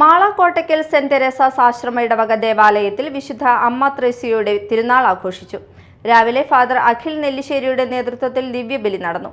Mala Kottakkal saint Teresa's ആശ്രമ ഇടവക ദേവാലയത്തിൽ വിശുദ്ധ അമ്മ ത്രേസ്യയുടെ തിരുനാൾ ആഘോഷിച്ചു. രാവിലെ ഫാദർ അഖിൽ നെല്ലിശ്ശേരിയുടെ നേതൃത്വത്തിൽ ദിവ്യബലി നടന്നു.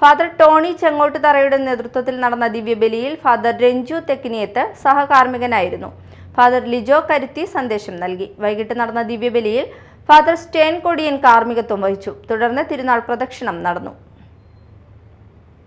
ഫാദർ ടോണി ചെങ്ങോട്ട് തറയുടെ നേതൃത്വത്തിൽ നടന്ന ദിവ്യബലിയിൽ ഫാദർ രഞ്ജു തെക്കിനിയത്ത് സഹകാർമ്മികനായിരുന്നു. ഫാദർ ലിജോ കരുത്തി സന്ദേശം നൽകി. വൈകിട്ട് നടന്ന ദിവ്യബലിയിൽ ഫാദർ സ്റ്റേൻ കൊടിയൻ കാർമ്മികത്വം വഹിച്ചു. തുടർന്ന് തിരുനാൾ പ്രദക്ഷിണം നടന്നു.